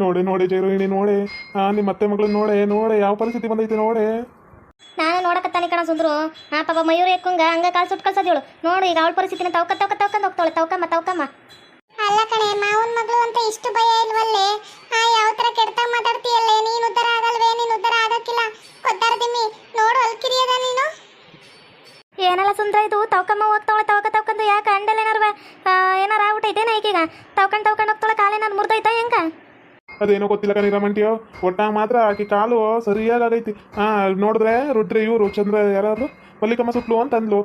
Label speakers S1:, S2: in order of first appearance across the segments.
S1: ನೋಡೆ ನೋಡಿ ಜೈರೋಹಿಣಿ ನೋಡಿ. ಆ ನಿಮ್ಮ ಅತ್ತೆ ಮಗಳನ್ನ ನೋಡೆ ನೋಡೆ. ಯಾವ ಪರಿಸ್ಥಿತಿ ಬಂದೈತೆ ನೋಡೆ?
S2: ನಾನು ನೋಡಕತ್ತಾನೆ ಕಣ ಸುಂದ್ರು. ಆ ಪಾಪ ಮಯೂರಿ ಎಕ್ಕಂಗ ಹಂಗ ಕಾಲು ಸುಟ್ಟು ಕಳ್ಸೋದೇಳು ನೋಡು ಈಗ ಅವಳ ಪರಿಸ್ಥಿತಿನ ತವಕ ತವಕ ತವಕಂದು ಹೋಗ್ತಾಳೆ ತವಕಮ್ಮ ತವಕಮ್ಮ.
S3: ಅಲ್ಲ ಕಣೆ ಮಾವನ ಮಗಳು ಅಂತ ಇಷ್ಟು ಭಯ ಇಲ್ವಲ್ಲೇ? ಆ
S1: ಅದೇನೋ ಗೊತ್ತಿಲ್ಲ ಕಣಿ ರಮಂಟಿಯೋ. ಒಟ್ಟಾಗ ಮಾತ್ರ ಆಕಿ ಕಾಲು ಸರಿಯಾಗಿ ಆಗೈತಿ ಹಾ ನೋಡಿದ್ರೆ ರುಡ್ರಿ ಇವರು ಚಂದ್ರ ಯಾರು ಮಲ್ಲಿಕಮ್ಮ ಸುಟ್ಲು ಅಂತ ಅಂದ್ಲು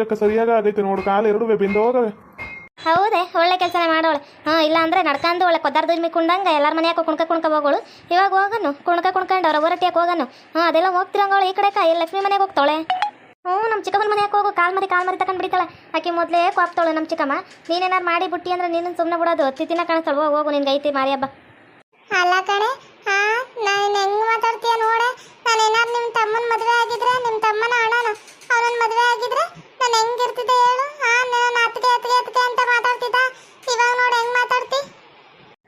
S1: ಕಕ್ಕ ಸರಿಯಾಗಿ ಆಗೈತಿ ನೋಡು, ಕಾಲು ಎರಡು ಬಿಂದೋಗವೆ
S2: ಹೌದೇ, ಒಳ್ಳೆ ಕೆಲಸನೇ ಮಾಡೋಳೆ ಹಾಂ, ಇಲ್ಲ ಅಂದ್ರೆ ನಡ್ಕೊಂಡು ಒಳ್ಳೆ ಕೊದ್ದಾರ ಕುಂಡಂಗೆ, ಎಲ್ಲರ ಮನೆಯಾಗ ಕುಣ್ಕ ಕುಣ್ಕ ಹೋಗೋಳು. ಇವಾಗ ಹೋಗನು, ಕುಣ್ಕ ಕುಣ್ಕೊಂಡು ಅವ್ರ ಹೊರಟಿಯಾಕ ಹೋಗನು? ಹಾಂ, ಅದೆಲ್ಲ ಹೋಗ್ತಿರಂಗೋಳು ಈ ಕಡೆ ಕಾಯಿ ಲಕ್ಷ್ಮಿ ಮನೆಗೆ ಹೋಗ್ತಾಳೆ? ಹ್ಞೂ ನಮ್ಮ ಚಿಕ್ಕಮ್ಮನ ಮನೆಯಾಗ ಹೋಗು, ಕಾಲ್ ಮರಿ ಕಾಲ್ ಮರಿ ತಗೊಂಡು ಬಿಡ್ತಾಳೆ. ಆಕೆ ಮೊದಲೇ ಕೋಪ್ತಾಳು ನಮ್ಮ ಚಿಕ್ಕಮ್ಮ. ನೀನೇನಾರು ಮಾಡಿ ಬಿಟ್ಟಿ ಅಂದ್ರೆ ನೀನು ಸುಮ್ಮನೆ ಬಿಡೋದು ತಿತ್ತಿನ ಕಾಣಿಸ್ತಾಳು ಹೋಗು ನಿನ್ಗೆ ಐತಿ ಮಾರಿ ಹಬ್ಬ.
S3: ಅಲ್ಲ ಕಣೆ ಹಾ ನಾನು ಹೆಂಗ್ ಮಾತಾಡ್ತೀಯ ನೋಡೆ? ನಾನು ಏನಾರು ನಿಮ್ಮ ತಮ್ಮನ ಮದುವೆ ಆಗಿದ್ರೆ ನಿಮ್ಮ ತಮ್ಮನ ಅಣ್ಣನ ಅವನ ಮದುವೆ ಆಗಿದ್ರೆ ನಾನು ಹೆಂಗಿರ್ತಿದ್ದೆ ಹೇಳು? ಹಾ ನಾನು ಅತ್ತಿಗೆ ಅತ್ತಿಗೆ ಅತ್ತಿಗೆ ಅಂತ ಮಾತಾಡ್ತಿದ್ದ. ಇವಾಗ ನೋಡಿ ಹೆಂಗ್ ಮಾತಾಡ್ತಿ?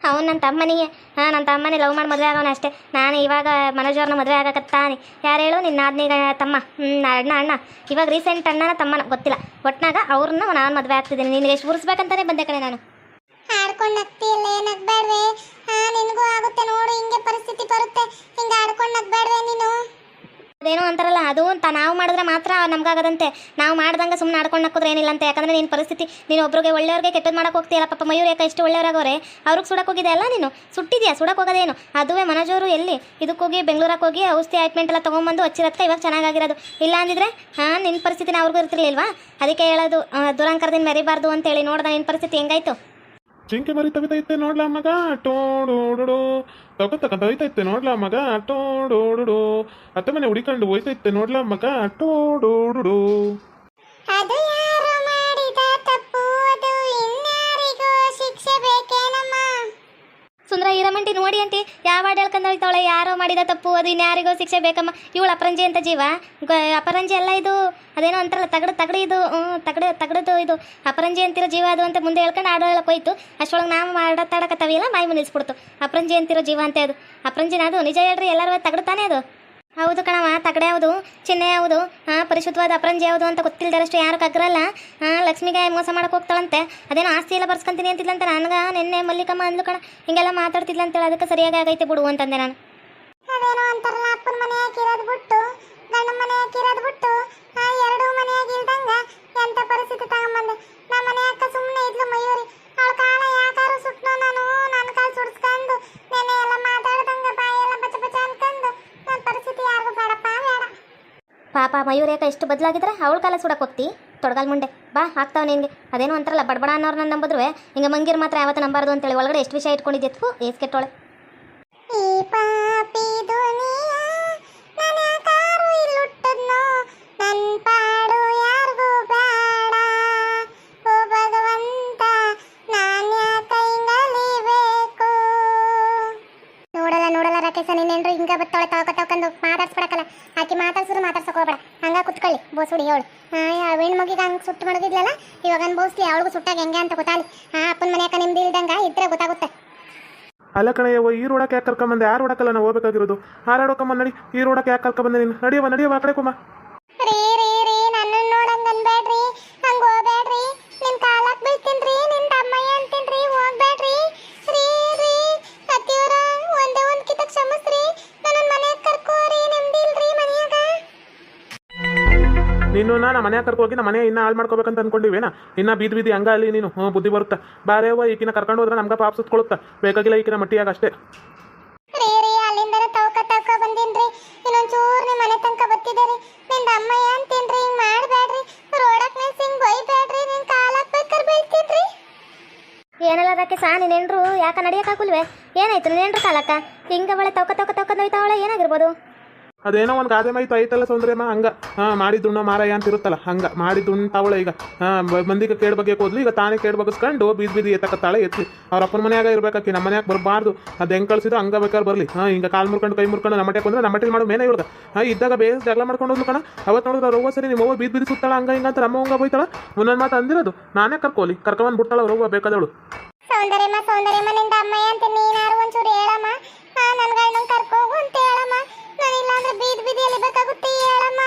S2: ಅವ್ನು ನನ್ನ ತಮ್ಮನಿಗೆ ಹಾಂ ನನ್ನ ತಮ್ಮನೇ ಲವ್ ಮಾಡಿ ಮದುವೆ ಆಗೋಣ ಅಷ್ಟೇ. ನಾನು ಇವಾಗ ಮನೋಜವ್ರನ್ನ ಮದುವೆ ಆಗಕತ್ತಾನೆ. ಯಾರು ಹೇಳು? ನಿನ್ನ ಆದ್ನಿಗ ತಮ್ಮ. ಹ್ಞೂ ಅಣ್ಣ ಅಣ್ಣ. ಇವಾಗ ರೀಸೆಂಟ್ ಅಣ್ಣನ ತಮ್ಮನ ಗೊತ್ತಿಲ್ಲ. ಒಟ್ನಾಗ ಅವ್ರನ್ನ ನಾನು ಮದುವೆ ಆಗ್ತಿದ್ದೀನಿ. ನಿನಗೆ ಎಷ್ಟು ಉರ್ಸ್ಬೇಕಂತಾನೆ ಬಂದೆ ಕಣೆ ನಾನು.
S3: ಆಡ್ಕೊಂಡು ನಗ್ತಿಯಲ್ಲ ನಗ್ಬೇಡ್ವೆ
S2: ಅದೇನೋ ಅಂತಾರಲ್ಲ, ಅದು ಅಂತ ನಾವು ಮಾಡಿದ್ರೆ ಮಾತ್ರ ನಮ್ಗಾಗದಂತೆ. ನಾವು ಮಾಡ್ದಂಗೆ ಸುಮ್ಮನೆ ಆಡ್ಕೊಂಡು ಹಾಕಿದ್ರೆ ಏನಿಲ್ಲ ಅಂತ. ಯಾಕಂದ್ರೆ ನಿನ್ನ ಪರಿಸ್ಥಿತಿ, ನೀನು ಒಬ್ರಿಗೆ ಒಳ್ಳೆಯವ್ರಿಗೆ ಕೆಟ್ಟದ್ದು ಮಾಡೋಕೆ ಹೋಗ್ತೀಯಲ್ಲ ಪಾಪ ಮಯೂರ್ ಯಾಕೆ ಎಷ್ಟು ಒಳ್ಳೆಯವರಾಗವ್ರೆ ಅವ್ರಿಗೆ ಸುಡಕ್ಕೆ ಅಲ್ಲ ನೀನು? ಸುಟ್ಟಿದ್ಯಾ? ಸುಡಕ್ಕೆ ಹೋಗೋದೇನು? ಅದುವೇ ಮನಜೋರು ಎಲ್ಲಿ? ಇದಕ್ಕೆ ಹೋಗಿ ಬೆಂಗಳೂರಿಗೆ ಹೋಗಿ ಔಷಧಿ ಆಯಿಂಟ್ಮೆಂಟ್ ಎಲ್ಲ ತೊಗೊಂಬಂದು ಹಚ್ಚಿರತ್ತೆ ಇವಾಗ ಚೆನ್ನಾಗಿರೋದು ಇಲ್ಲ ಅಂದಿದ್ರೆ, ಹಾಂ ನಿನ್ನ ಪರಿಸ್ಥಿತಿನ ಅವ್ರಿಗೂ ಇರ್ತಿರ್ಲಿಲ್ವಾ? ಅದಕ್ಕೆ ಹೇಳೋದು ದುರಂಕರದಿಂದ ಮೆರಿಬಾರ್ದು ಅಂತೇಳಿ ನೋಡ್ದೆ ನಿನ್ನ ಪರಿಸ್ಥಿತಿ ಹೆಂಗಾಯ್ತು?
S1: ಜಿಂಕೆ ಮರಿ ತವಿತೈತೆ ನೋಡ್ಲಾ ಮಗ? ಟೋಡೋಡು ತಕ ತಕ ತವಿತೈತೆ ನೋಡ್ಲಾ ಮಗ? ಟೋಡೋಡು ಅತ್ತ ಮನೆ ಹುಡಿಕೊಂಡು ಹೋಯ್ತೈತೆ ನೋಡ್ಲಾ ಮಗ? ಟೋಡೋಡು
S3: ಅದು
S2: ಈರಮಂಟಿ ನೋಡಿ ಅಂಟಿ, ಯಾವ ಹಾಡು ಹೇಳ್ಕೊಂಡು ಹೋಗ್ತಾವಳೆ ಯಾರೋ ಮಾಡಿದ ತಪ್ಪು, ಅದು ಇನ್ಯಾರಿಗೋ ಶಿಕ್ಷೆ ಬೇಕಮ್ಮ. ಇವಳು ಅಪರಂಜಿ ಅಂತ ಜೀವ. ಅಪರಂಜಿ ಅಲ್ಲ ಇದು? ಅದೇನೋ ಅಂತಾರಲ್ಲ, ತಗಡು ತಗಡು ಇದು. ಹ್ಞೂ, ತಗಡು, ತಗಡದು ಇದು. ಅಪರಂಜಿ ಅಂತಿರೋ ಜೀವ ಅದು ಅಂತ ಮುಂದೆ ಹೇಳ್ಕೊಂಡು ಆಡೋ ಹೇಳಕ್ಕೆ ಹೋಯ್ತು ಅಷ್ಟೊಳಗೆ ನಾವು ಮಾಡತ್ತಾಡಕತ್ತಾವೆಲ್ಲ ಬಾಯಿ ಮುನಿಸ್ಬಿಡ್ತು. ಅಪರಂಜಿ ಅಂತಿರೋ ಜೀವ ಅಂತ ಅದು. ಅಪರಂಜಿನ ಅದು. ನಿಜ ಹೇಳ್ರಿ, ಎಲ್ಲರೂ ತಗಡು ತಾನೇ ಅದು. ಹೌದು ಕಣವ ತಗಡೆ ಯಾವುದು ಚಿಹ್ನೆ ಯಾವುದು ಹಾಂ ಪರಿಶುದ್ಧವಾದ ಅಪರಂಜಿ ಯಾವುದು ಅಂತ ಗೊತ್ತಿಲ್ಲದಷ್ಟು ಯಾರು ಕಗ್ರಲ್ಲ. ಹಾಂ ಲಕ್ಷ್ಮಿಗೆ ಮೋಸ ಮಾಡಕ್ಕೆ ಹೋಗ್ತಾಳಂತೆ. ಅದೇನೋ ಆಸ್ತಿ ಎಲ್ಲ ಬರ್ಸ್ಕೊಂತೀನಿ ಅಂತಿದ್ಲಂತೆ ನನಗೆ, ನಿನ್ನೆ ಮಲ್ಲಿಕಮ್ಮ ಅಂದ್ಲು ಕಣ, ಹಿಂಗೆಲ್ಲ ಮಾತಾಡ್ತಿದ್ಲಂತೇಳಿ ಅದಕ್ಕೆ ಸರಿಯಾಗಿ ಆಗೈತೆ ಬಿಡು ಅಂತಂದೆ ನಾನು.
S3: ಅದೇನೋ ಅಂತಾರಲ್ಲ, ಅಪ್ಪನ ಮನೆ ಹಾಕಿರೋದು ಬಿಟ್ಟು, ಗಂಡನ ಮನೆ ಹಾಕಿರೋದು ಬಿಟ್ಟು ಎರಡು ಮನೆ ಆಗಿಲ್ದಂಗ ಎಂತ ಪರಿಸ್ಥಿತಿ ತಗೊಂಬಂದೆ. ನಮ್ಮ ಮನೆ ಅಕ್ಕ ಸುಮ್ಮನೆ ಇದ್ಲು ಮಯೂರಿ. ಅವಳ ಕಾಲ ಯಾಕಾರು ಸುಟ್ಟು ನಾನು ನನ್ನ ಕಾಲು ಸುಡ್ಸ್ಕೊಂಡು ನೆನ್ನೆ ಎಲ್ಲ ಮಾತಾಡ್ದಂಗ ಬಾಯೆಲ್ಲ ಬಚ್ಚ ಬಚ್ಚ ಅನ್ಕೊಂಡು ನನ್ನ ಪರಿಸ್ಥಿತಿ ಯಾರಿಗೂ ಬೇಡಪ್ಪ ಬೇಡ
S2: ಪಾಪ ಮಯೂರೇಕ ಎಷ್ಟು ಬದಲಾಗಿದ್ರೆ ಅವಳ ಕಾಲ ಸುಡಕ್ಕೆ ಹೋಗ್ತಿ? ತೊಡಗಲ್ ಮುಂಡೆ ಬಾ ಆಗ್ತಾವ ನಿನಗೆ. ಅದೇನೋ ಅಂತಾರಲ್ಲ, ಬಡಬಡ ಅನ್ನೋರು ನನ್ನ ನಂಬಿದ್ರೆ. ಹಿಂಗೆ ಮಂಗಿರ್ ಮಾತ್ರ ಯಾವತ್ತು ನಂಬಾರ್ದು ಅಂತೇಳಿ. ಒಳಗಡೆ ಎಷ್ಟು ವಿಷಯ ಇಟ್ಕೊಂಡಿದ್ದೆ ಏಸ್
S3: ಯಾವ ಹೆಣ್ಮಗಿಗೆ ಹಂಗೆ ಸುಟ್ಟು ಮಡಗಿದ್ಲಲ್ಲ ಇವಾಗ ಅನ್ಭವಿಸ್ಲಿ ಅವಳಿಗೂ ಸುಟ್ಟಾಗ ಹೆಂಗೆ ಅಂತ ಗೊತ್ತಾಗಲಿ. ಹಾ ಅಪ್ಪನ ಮನೆಯಾಕ ನಿಮ್ದು ಇಲ್ದಂಗ ಇದ್ರೆ ಗೊತ್ತಾಗುತ್ತೆ.
S1: ಅಲ್ಲ ಕಣಯ್ಯವ ಈ ರೋಡಕ್ಕೆ ಯಾಕೆ ಕರ್ಕೊಂಬಂದೆ? ಆ ರೋಡಕ್ಕಲ್ಲ ನಾವು ಹೋಗ್ಬೇಕಾಗಿರೋದು? ಆ ರೋಡಕ್ಕಮ್ಮ ನಡಿ ಈ ರೋಡಕ್ಕೆ ಯಾಕೆ ಕರ್ಕೊಂಬಂದೆ ನೀನು? ನಡಿಯವ ನಡಿಯವ ಆ ಕಡೆ ಕೊಮ್ಮ ನೀನು ಮನೆ ಮನ್ಯಾಗ ಕರ್ಕೋಗಿ ನಮ್ಮ ಮನೆ ಇನ್ನ ಹಾಳು ಮಾಡ್ಕೋಬೇಕಂತ ಅನ್ಕೊಂಡಿವೇನ? ಇನ್ನ ಬೀದಿ ಬೀದಿ ಹಂಗ ಅಲ್ಲಿ ನೀನು ಹ್ಞೂ ಬುದ್ಧಿ ಬರುತ್ತಾ? ಬಾರೇವ ಈಕಿನ ಕರ್ಕೊಂಡು ಹೋದ್ರೆ ನಮ್ಗೆ ಪಾಪ ಸುತ್ಕೊಳುತ್ತಾ? ಬೇಕಾಗಿಲ್ಲ ಈಕಿನ ಮಟ್ಟಿಯಾಗ ಅಷ್ಟೇ.
S3: ರೀ ರೀ ಅಲ್ಲಿಂದ ತವಕ ತವಕ ಬಂದಿನ್ರಿ. ಇನ್ನೊಂಚೂರ್ ನಿಮ್ ಮನೆ ತನಕ ಬತ್ತಿದ್ದೀರಿ ನಿನ್ ಅಮ್ಮಯ್ಯ ಅಂತೀನ್ರಿ ಹಿಂಗ್ ಮಾಡಬೇಡ್ರಿ ರೋಡಕ್ ನಿಲ್ಸಿ ಹಿಂಗ್ ಬೈಬೇಡ್ರಿ ನಿನ್ ಕಾಲಕ್ ಬೇಕಾರ್ ಬೀಳ್ತೀನ್ರಿ.
S2: ಏನೆಲ್ಲ ಅದಕ್ಕೆ ಸಾ ನೀನೇನ್ರು ಯಾಕೆ ನಡಿಯೋಕ್ಕಾಗಲ್ವೇ ಏನಾಯ್ತು? ನೀನೇನ್ರು ಕಾಲಕ್ಕ? ಹಿಂಗೆ ಅವಳೆ ತವಕ ತವಕ ತವಕ ನೋಯ್ತಾವಳೆ ಏನಾಗಿರ್ಬೋದು?
S1: ಅದೇನೋ ಒಂದು ಗಾದೆ ಮಾಹಿತಿ ಐತಲ್ಲ ಸೌಂದರ್ಯಮ್ಮ ಹಂಗ. ಹಾಂ, ಮಾಡಿದ್ದುಣ್ಣ ಮಾರಾಯ ಅಂತ ಇರುತ್ತಲ್ಲ ಹಂಗ. ಮಾಡಿದ್ದುಣ್ಣ ತಾವಳ ಈಗ. ಹಾಂ ಮಂದಿಗೆ ಕೇಡ್ ಬಗ್ಗೆ ಹೋದ್ಲು ಈಗ ತಾನೇ ಕೇಡ್ ಬಗ್ಸ್ಕೊಂಡು ಬೀದಿ ಬೀದಿ ಎತ್ತಕತ್ತಾಳೆ, ಎತ್ತಿ. ಅವ್ರ ಅಪ್ಪನ ಮನೆಯಾಗ ಇರ್ಬೇಕಾಕಿ ನಮ್ಮ ಮನೆಯಾಗ ಬರಬಾರ್ದು. ಅದು ಹೆಂಗೆ ಕಳ್ಸಿದ್ರು ಹಂಗ ಬೇಕಾದ್ರೆ ಬರಲಿ. ಹಾಂ, ಹಿಂಗೆ ಕಾಲು ಮುರ್ಕೊಂಡು ಕೈ ಮುರ್ಕೊಂಡು ನಮ್ಮ ಮಟ್ಯಾಗ ಬಂದ್ರೆ ನಮ್ಮ ಮಾಡು ಮಾಡೋ ಮೇನೆ ಇವ್ರಿಗೆ ಹಾಂ, ಇದ್ದಾಗ ಬೇಸ್ ಜಗಳ ಮಾಡ್ಕೊಂಡು ಹೋದ್ಲು ಕಣ. ಅವತ್ತು ನೋಡಿದ್ರೆ ಅವ್ರ ಸರಿ, ನಿಮ್ಮ ಅವ್ವ ಬೀದಿ ಬೀದಿ ಸುತ್ತಾಳ, ಹಂಗ, ಹಿಂಗ ಅಂತ ನಮ್ಮ ಹಂಗ ಬೈತಾಳ. ಮುನ್ನ ಮಾತು ಅಂದಿರೋದು. ನಾನೇ ಕರ್ಕೋಲಿ. ಕರ್ಕೊಂಡ್ ಬಿಟ್ಟಾಳ ಅವ್ರ ಅವ್ವ, ಬೇಕಾದವಳು.
S3: ಸೌಂದರ್ಯಮ್ಮ ಸೌಂದರ್ಯಮ್ಮ, ನಿಂದ ಅಮ್ಮಯ್ಯ ಅಂತ ನೀನಾರು ಒಂಚೂರು ಹೇಳಮ್ಮ. ಬೀದಿಯಲ್ಲಿ ಬೇಕಾಗುತ್ತೆ ಹೇಳಮ್ಮ.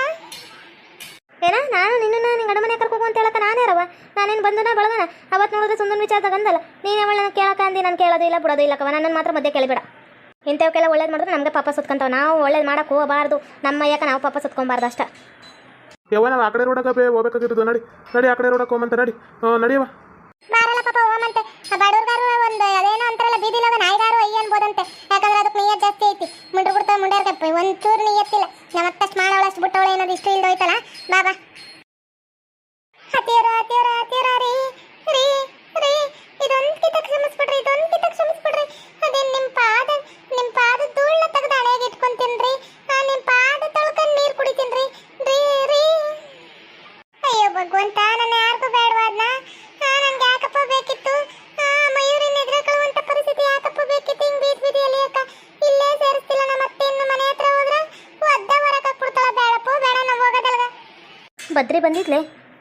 S2: ಏನ ನಾನು ನಿನ್ನನ್ನು ನಿನ್ನ ಗಂಡ ಮನೆ ಕರ್ಕೋಗು ಅಂತ ಹೇಳಕ ನಾನು ಅರವ ನಾನೇನು ಬಂದನ ಬಳಗನ? ಅವತ್ತು ನೋಡಿದ್ರೆ ಸುಂದರ ವಿಚಾರದಾಗ ಅಂದಲ್ಲ. ನೀನು ಅವಳ ಕೇಳಕ ಅಂದಿ ನಾನು ಕೇಳೋದು ಇಲ್ಲ ಬಿಡೋದು ಇಲ್ಲಕವ ನನ್ನನ್ನು ಮಾತ್ರ ಮಧ್ಯೆ ಕೇಳಿಬೇಡ. ಇಂಥವಕ್ಕೆಲ್ಲ ಒಳ್ಳೇದು ಮಾಡಿದ್ರೆ ನಮಗೆ ಪಾಪ ಸುತ್ಕೊಂತಾವ. ನಾವು ಒಳ್ಳೇದು ಮಾಡಕ್ಕೆ ಹೋಗಬಾರ್ದು. ನಮ್ಮ ಅಯ್ಯಕ ನಾವು ಪಾಪ ಸುತ್ಕೊಬಾರ್ದು ಅಷ್ಟ.
S1: ಯವ್ವ ನಾವು ಆ ಕಡೆ ರೋಡಕ್ಕೆ ಬೇ ಹೋಗ್ಬೇಕಾಗಿರೋದು. ನಡಿ ನಡಿ ಆ ಕಡೆ ರೋಡಕ್ಕೆ ಹೋಗಂತ ನಡಿ. ನಡಿಯವ
S3: ಬಾರಲ್ಲ ಪಾಪ ಹೋಮಂತೆ ಆ ಬಡವ್ರಿಗಾರು ಒಂದು ಅದೇನೋ ಮುಂಡ್ಯಾರ್ಗಪ್ಪ ಎತ್ತಿಲ್ಲ ನಿಯತ್ತಿಲ್ಲ. ನಮ್ಮತ್ತಷ್ಟು ಮಾಡೋಳಷ್ಟು ಬಿಟ್ಟವಳು ಏನಾದ್ರು ಇಷ್ಟು ಇಲ್ದೋಯ್ತಲ್ಲ ಬಾ.
S2: ಬದ್ರಿ ಬಂದಿದ್ಲೆ?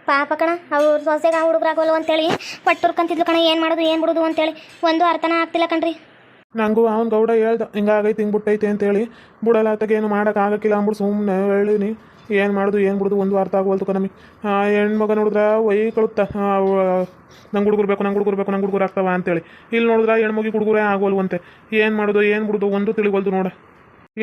S2: ಪಾಪ ಕಣ, ಅವ್ರ ಸೊಸೆಗೆ ಆ ಹುಡುಗರಾಗೋಲ್ಲ ಅಂತೇಳಿ. ಪಟ್ಟುರ್ಕಂತಿದ್ಲು ಕಣ, ಏನು ಮಾಡೋದು, ಏನು ಬಿಡುದು ಅಂತೇಳಿ. ಒಂದು ಅರ್ಥನ ಆಗ್ತಿಲ್ಲ ಕಣ್ರಿ.
S1: ನಂಗೂ ಅವ್ನು ಗೌಡ ಹೇಳ್ದ ಹಿಂಗಾಗೈತೆ ಹಿಂಗೆ ಬಿಟ್ಟೈತೆ ಅಂತೇಳಿ. ಬಿಡಲ್ಲ ಆತಗೆ ಏನು ಆಗಕ್ಕಿಲ್ಲ ಅಂದ್ಬಿಟ್ಟು ಸುಮ್ಮನೆ ಹೇಳಿನಿ. ಏನು ಮಾಡೋದು, ಏನು ಬಿಡೋದು, ಒಂದು ಅರ್ಥ ಆಗೋಲ್ತು ಕಣಮಿ ಹೆಣ್ಮಗ ನೋಡಿದ್ರೆ ಒಯ್ ಕಳುತ್ತ. ನಂಗೆ ಹುಡುಗರು ಬೇಕು, ನಂಗೆ ಹುಡುಗರು ಬೇಕು, ನಂಗೆ ಹುಡುಗರು ಆಗ್ತಾವ ಅಂತೇಳಿ. ಇಲ್ಲಿ ನೋಡಿದ್ರೆ ಹೆಣ್ಮಗಿ ಹುಡುಗರೇ ಆಗೋಲ್ವಂತೆ. ಏನು ಮಾಡೋದು, ಏನು ಬಿಡೋದು, ಒಂದು ತಿಳಿವಲ್ದು ನೋಡ.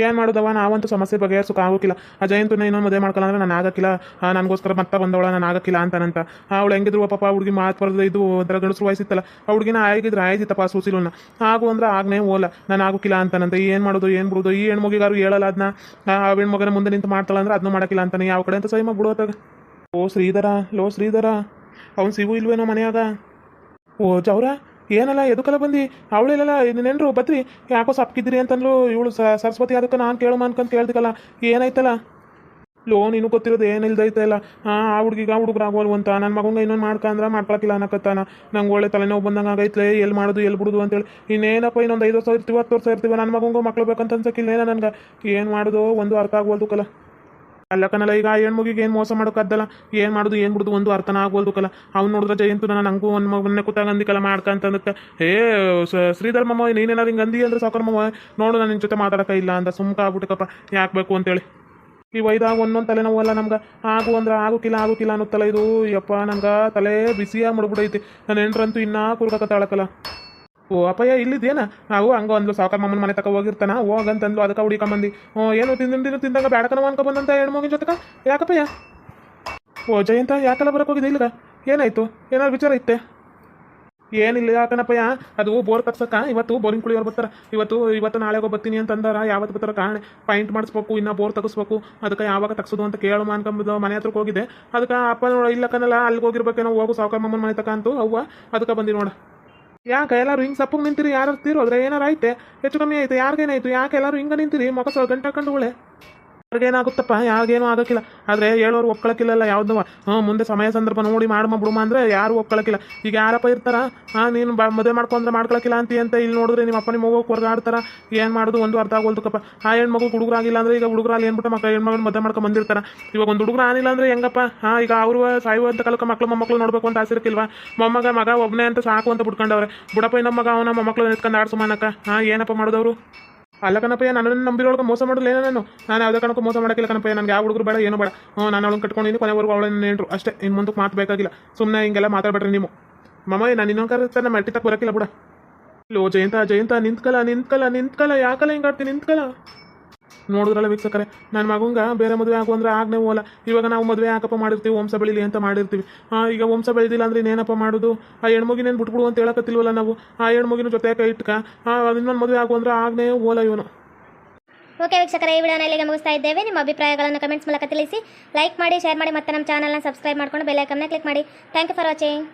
S1: ಏನು ಮಾಡೋದವ? ನಾವಂತೂ ಸಮಸ್ಯೆ ಬಗೆಹರಿಸೋಕೆ ಆಗೋಕಿಲ್ಲ. ಆ ಜಯಂತನ ಇನ್ನೊಂದು ಮದುವೆ ಮಾಡ್ಕೊಳ್ಳ ಅಂದ್ರೆ ನಾನು ಆಗಕ್ಕಿಲ್ಲ. ನನಗೋಸ್ಕರ ಮತ್ತೆ ಬಂದವಳ, ನಾನು ಆಗಕ್ಕಿಲ್ಲ ಅಂತಾನಂತ. ಅವಳು ಹೆಂಗಿದ್ರು ಪಾಪ ಹುಡುಗಿ ಮಾತು ಇದು ಒಂಥರ ಗಂಡಸ್ರು ವಯಸ್ಸಿತ್ತಲ್ಲ. ಆ ಹುಡುಗಿನ ಆಗಿದ್ರೆ ಆಯ್ತಿತ್ತಪ್ಪ ಸೂಸಿಲನ್ನ ಆಗು ಅಂದ್ರೆ ಆಗ್ನೇ ಓಲ ನಾನು ಆಗೋಕ್ಕಿಲ್ಲ ಅಂತಾನಂತ. ಏನು ಮಾಡೋದು, ಏನು ಬಿಡೋದು? ಈ ಹೆಣ್ಮಗಿಗಾರು ಹೇಳಲ್ಲ ಅದನ್ನ ಆ ಹೆಣ್ಮಗನ ಮುಂದೆ ನಿಂತು ಮಾಡ್ತಾಳ ಅಂದ್ರೆ ಅದನ್ನೂ ಮಾಡೋಕ್ಕಿಲ್ಲ ಅಂತಾನೆ. ಯಾವ ಕಡೆ ಅಂತ ಸೈಮ ಬಿಡೋತಾಗ ಓ ಶ್ರೀಧರ, ಲೋ ಶ್ರೀಧರ. ಅವ್ನು ಸಿಗು ಇಲ್ವೇನೋ ಮನೆಯಾಗ? ಓ ಜವ್ರ ಏನಲ್ಲ ಎದುಕಲ್ಲ ಬಂದು? ಅವಳಿಲ್ಲ ನೆನರು ಬತ್ರಿ ಯಾಕೋ ಸಪ್ಕಿದ್ರಿ ಅಂತಂದ್ಲು ಇವಳು ಸರಸ್ವತಿ, ಅದಕ್ಕೆ ನಾನು ಕೇಳು ಅನ್ಕೊಂತ ಕೇಳ್ದಿಕಲ್ಲ ಏನಾಯ್ತಲ್ಲ? ಲೋನ್ ಇನ್ನೂ ಗೊತ್ತಿರೋದು ಏನಿಲ್ದೈತಲ್ಲ ಹಾಂ ಆ ಹುಡುಗಿಗ ಹುಡುಗರಾಗೋಲ್ವು ಅಂತ. ನನ್ನ ಮಗಂಗೆ ಇನ್ನೊಂದು ಮಾಡ್ಕಂದ್ರೆ ಮಾಡ್ಕೊಳಕ್ಕಿಲ್ಲ ಅನ್ನಕತ್ತಾನ. ನಂಗೆ ಒಳ್ಳೆ ತಲೆನೋವು ಬಂದಂಗೆ ಆಗೈತ್ಲೆ ಎಲ್ಲಿ ಮಾಡೋದು ಎಲ್ಲಿ ಬಿಡೋದು ಅಂತೇಳಿ. ಇನ್ನೇನಪ್ಪ, ಇನ್ನೊಂದು ಐದು ವರ್ಷ ಇರ್ತೀವಿ, ಹತ್ತು ವರ್ಷ ಇರ್ತೀವಿ ನನ್ನ ಮಗಂಗೂ ಮಕ್ಳು ಬೇಕಂತ ಅನ್ಸಕ್ಕಿಲ್ಲ ಏನೋ ನನಗೆ? ಏನು ಮಾಡೋದು, ಒಂದು ಅರ್ಥ ಆಗೋಲ್ದು ಅಲ್ಲ ಈಗ ಆ ಹೆಣ್ಮಗಿಗೆ ಏನು ಮೋಸ ಮಾಡೋಕ್ಕದ್ದಲ್ಲ ಏನು ಮಾಡೋದು, ಏನು ಬಿಡುದು, ಒಂದು ಅರ್ಥನ ಆಗೋದಕ್ಕಲ್ಲ ಕಲ. ಅವ್ನು ನೋಡಿದ್ರೆ ಜಯಂತು ನಾನು ನಂಗೂ ಒಂದು ಮೊನ್ನೆ ಕೂತಾಗ ಅಂದಿಕಲ್ಲ ಮಾಡ್ಕಂತಂದಕ್ಕೆ ಹೇ ಶ್ರೀಧರ್ ಮಮ್ಮ ನೀನೇನಾರು ಹಿಂಗೆ ಅಂದಿ ಅಂದ್ರೆ ಸಾಕರ್ ಮಮ್ಮ ನೋಡು ನಾನು ನಿನ್ನ ಜೊತೆ ಮಾತಾಡಕ ಇಲ್ಲ ಅಂತ ಸುಮ್ಕ ಆಗ್ಬಿಟ್ಟಕಪ್ಪ, ಯಾಕೆ ಬೇಕು ಅಂತೇಳಿ. ಈ ವೈದಾಗ ಒಂದೊಂದು ತಲೆನೋವಲ್ಲ ನಮ್ಗೆ. ಆಗು ಅಂದ್ರೆ ಆಗೋಕಿಲ್ಲ ಆಗೋಕಿಲ್ಲ ತಲೆ ಇದು. ಯಪ್ಪ ನಂಗೆ ತಲೆ ಬಿಸಿಯಾಗಿ ಮುಡ್ಬಿಡೈತಿ. ನನ್ನ ಎಂಟ್ರಂತೂ ಇನ್ನೂ ಕುರ್ಕತ್ತಾಳಕಲ್ಲ ಓ, ಅಪ್ಪಯ್ಯ, ಇಲ್ಲಿದ್ದೇನ? ನಾವು ಹಂಗ ಅಂದ್ಲು, ಸಾವುಕಾರ ಮಮ್ಮನ ಮನೆ ತಕ ಹೋಗಿರ್ತಾನ. ಹೋಗಂತಂದ್ಲು, ಅದಕ್ಕೆ ಓ, ಏನು ತಿಂದಿಂದಿನ ತಿಂದಾಗ ಬ್ಯಾಡಕನವ ಅನ್ಕೊ ಬಂದಂತ ಹೆಣ್ಮಗಿನ ಜೊತೆಗ ಯಾಕಪ್ಪಯ್ಯ? ಓ, ಜಯಂತ, ಯಾಕೆಲ್ಲ ಬರಕ್ ಹೋಗಿದೆ ಇಲ್ಲಿಗ? ಏನಾಯ್ತು? ಏನಾದ್ರು ವಿಚಾರ ಇತ್ತೆ? ಏನಿಲ್ಲ ಯಾಕನಪ್ಪಯ್ಯ ಅದು ಬೋರ್ ತಗ್ಸಕ್ಕ ಇವತ್ತು ಬೋರಿಂಗ್ ಕುಳಿಯೋರು ಬರ್ತಾರೆ. ಇವತ್ತು ಇವತ್ತು ನಾಳೆಗೆ ಬರ್ತೀನಿ ಅಂತಂದಾರ. ಯಾವತ್ತು ಬರ್ತಾರ ಕಾರಣ. ಪೈಂಟ್ ಮಾಡಿಸ್ಬೇಕು, ಇನ್ನ ಬೋರ್ ತಗಿಸ್ಬೇಕು. ಅದಕ್ಕೆ ಯಾವಾಗ ತಗ್ಸೋದು ಅಂತ ಕೇಳು ಅನ್ಕೊಂಬುದು ಮನೆ ಹತ್ರಕ್ಕೆ ಹೋಗಿದೆ ಅದಕ್ಕೆ ಅಪ್ಪ ನೋಡ, ಇಲ್ಲ ಕನ್ನಲ್ಲ ಅಲ್ಲಿಗೆ ಹೋಗಿರ್ಬೇಕೇನೋ, ಹೋಗು ಸಾವುಕಾರ ಮಮ್ಮನ ಮನೆ ತಕ ಅಂತೂ ಅವ್ವ. ಅದಕ್ಕೆ ಬಂದಿ ನೋಡ. ಯಾಕೆ? ಎಲ್ಲರೂ ಹಿಂಗೆ ಸಪ್ಪಗೆ ನಿಂತಿರಿ ಯಾರು ತೀರೋದ್ರೆ ಏನಾರು ಐತೆ? ಹೆಚ್ಚು ಕಮ್ಮಿ ಆಯ್ತು ಯಾರಿಗೇನಾಯ್ತು ಯಾಕೆ ಎಲ್ಲರೂ ಹಿಂಗೆ ನಿಂತಿರಿ? ಮೊಕ ಸ್ವಲ್ಪ ಗಂಟೆ ಹಾಕೊಂಡು ಒಳ್ಳೆ ಯಾರಿಗೇನಾಗುತ್ತಪ್ಪ ಯಾರಿಗೇನು ಆಗೋಕ್ಕಿಲ್ಲ ಆದರೆ ಹೇಳೋರು ಒಪ್ಕೊಳಕ್ಕಿಲ್ಲಲ್ಲ ಯಾವ್ದು ಹ್ಞೂ ಮುಂದೆ ಸಮಯ ಸಂದರ್ಭ ನೋಡಿ ಮಾಡಮ್ಮ ಬಿಡುಮ ಅಂದರೆ ಯಾರು ಒಪ್ಕೊಳಕ್ಕಿಲ್ಲ ಈಗ ಯಾರಪ್ಪ ಇರ್ತಾರ ಹಾಂ ನೀನು ಬ ಮದುವೆ ಮಾಡ್ಕೊಂಡ್ರೆ ಮಾಡ್ಕೊಳಕ್ಕಿಲ್ಲ ಅಂತ ಅಂತ ಇಲ್ಲಿ ನೋಡಿದ್ರೆ ನಿಮ್ಮ ಅಪ್ಪ ನಿಮ್ಮ ಹೋಗೋಕೆ ಹೊರಗಾಡ್ತಾರ ಏನು ಮಾಡೋದು ಒಂದು ಅರ್ಥ ಆಗೋಲ್ದಕ್ಕಪ್ಪ ಆ ಹೆಣ್ಮಗು ಹುಡುಗರಾಗಿಲ್ಲ ಅಂದರೆ ಈಗ ಹುಡುಗರಲ್ಲಿ ಏನ್ಬಿಟ್ಟು ಮಕ್ಕಳು ಹೆಣ್ಮಗನ ಮದುವೆ ಮಾಡ್ಕೊಂಡು ಬಂದಿರ್ತಾರೆ ಇವಾಗ ಒಂದು ಹುಡುಗರು ಆನಿಲ್ಲ ಅಂದರೆ ಹೆಂಗಪ್ಪ ಹಾಂ ಈಗ ಅವರು ಸಾಯುವ ಅಂತ ಕಲಕ ಮಕ್ಳು ಮೊಮ್ಮಕ್ಳು ನೋಡಬೇಕು ಅಂತ ಆಸೆ ಇರ್ಕಿಲ್ವಾ ಮೊಮ್ಮಗ ಮಗ ಒಬ್ಬನೇ ಅಂತ ಸಾಕು ಅಂತ ಬಿಟ್ಕೊಂಡವ್ರೆ ಬುಡಪ್ಪ ನಮ್ಮ ಮಗ ಅವನ ಮೊಮ್ಮಕ್ಳು ನಿಂತ್ಕೊಂಡು ಆಡ್ಸು ಮಾನಕ್ಕ ಹಾಂ ಏನಪ್ಪ ಮಾಡೋದವರು ಅಲ್ಲ ಕಣಪ್ಪಯ್ಯ ನನ್ನ ನಂಬಿರೋಳಗೆ ಮೋಸ ಮಾಡಲ್ಲ ಏನೋ ನಾನು. ನಾನು ಯಾವುದೇ ಕಣಕ್ಕೂ ಮೋಸ ಮಾಡೋಕ್ಕಿಲ್ಲ ಕಣಪ್ಪಯ್ಯ, ನನಗೆ ಯಾವ ಹುಡುಗರು ಬೇಡ, ಏನೋ ಬೇಡ. ನಾನು ಅವಳನ್ನು ಕಟ್ಕೊಂಡಿದ್ದೀನಿ ಕೊನೆವರೆಗೂ ಅವಳನ್ನು ಹೇಳ್ರು ಅಷ್ಟೇ ಇನ್ನು ಮುಂದಕ್ಕೆ ಮಾತು ಬೇಕಾಗಿಲ್ಲ. ಸುಮ್ಮನೆ ಹಿಂಗೆಲ್ಲ ಮಾತಾಡಬೇಡ್ರಿ ನೀವು. ಮಮ್ಮ ನಾನು ಇನ್ನೊಂದು ಕರೆ ನಮ್ಮ ಅಟ್ಟಿ ತಕ್ಕ ಬರೋಕ್ಕಿಲ್ಲ ಬಿಡ. ಲೋ, ಜಯಂತ ಜಯಂತ ನಿಂತ್ಕಲ್ಲ ನಿಂತ್ಕಲ್ಲ ನಿಂತ್ಕಲ್ಲ ಯಾಕಲ್ಲ ಹಿಂಗಾಡ್ತೀನಿ ನಿಂತ್ಕಲ? ನೋಡಿದ್ರಲ್ಲ ವೀಕ್ಷಕರೇ? ನನ್ನ ಮಗಂಗ ಬೇರೆ ಮದುವೆ ಆಗು ಅಂದ್ರೆ ಆಗ್ನೇ ಹೋಗಲ್ಲ ಇವಾಗ ನಾವು ಮದುವೆ ಯಾಕಪ್ಪ ಮಾಡಿರ್ತೀವಿ? ವಂಶ ಬೆಳೀಲಿ ಅಂತ ಮಾಡಿರ್ತೀವಿ. ಈಗ ವಂಶ ಬೆಳೆದಿಲ್ಲ ಅಂದ್ರೆ ಇನ್ನೇನಪ್ಪ ಮಾಡೋದು? ಆ ಹೆಣ್ಮಗಿನೇನು ಬಿಟ್ಬಿಡು ಅಂತ ಹೇಳಕತ್ತಿಲ್ವಲ್ಲ ನಾವು? ಆ ಹೆಣ್ಮಗಿನ ಜೊತೆ ಕೈ ಇಟ್ಕ? ಇನ್ನೊಂದು ಮದುವೆ ಆಗು ಅಂದ್ರೆ ಆಗ್ನೇ ಹೋಗಲ್ಲ ಇವನು.
S2: ಓಕೆ ವೀಕ್ಷಕರ, ಈ ವಿಡಿಯೋನ ಇಲ್ಲಿಗೆ ಮುಗಿಸ್ತಾ ಇದ್ದೇವೆ. ನಿಮ್ಮ ಅಭಿಪ್ರಾಯಗಳನ್ನು ಕಮೆಂಟ್ಸ್ ಮೂಲಕ ತಿಳಿಸಿ. ಲೈಕ್ ಮಾಡಿ ಶೇರ್ ಮಾಡಿ, ಮತ್ತೆ ನಮ್ಮ ಚಾನಲ್ನ ಸಬ್ಸ್ಕ್ರೈಬ್ ಮಾಡ್ಕೊಂಡು ಬೆಲ್ ಐಕನ್ನ ಕ್ಲಿಕ್ ಮಾಡಿ. Thank you for watching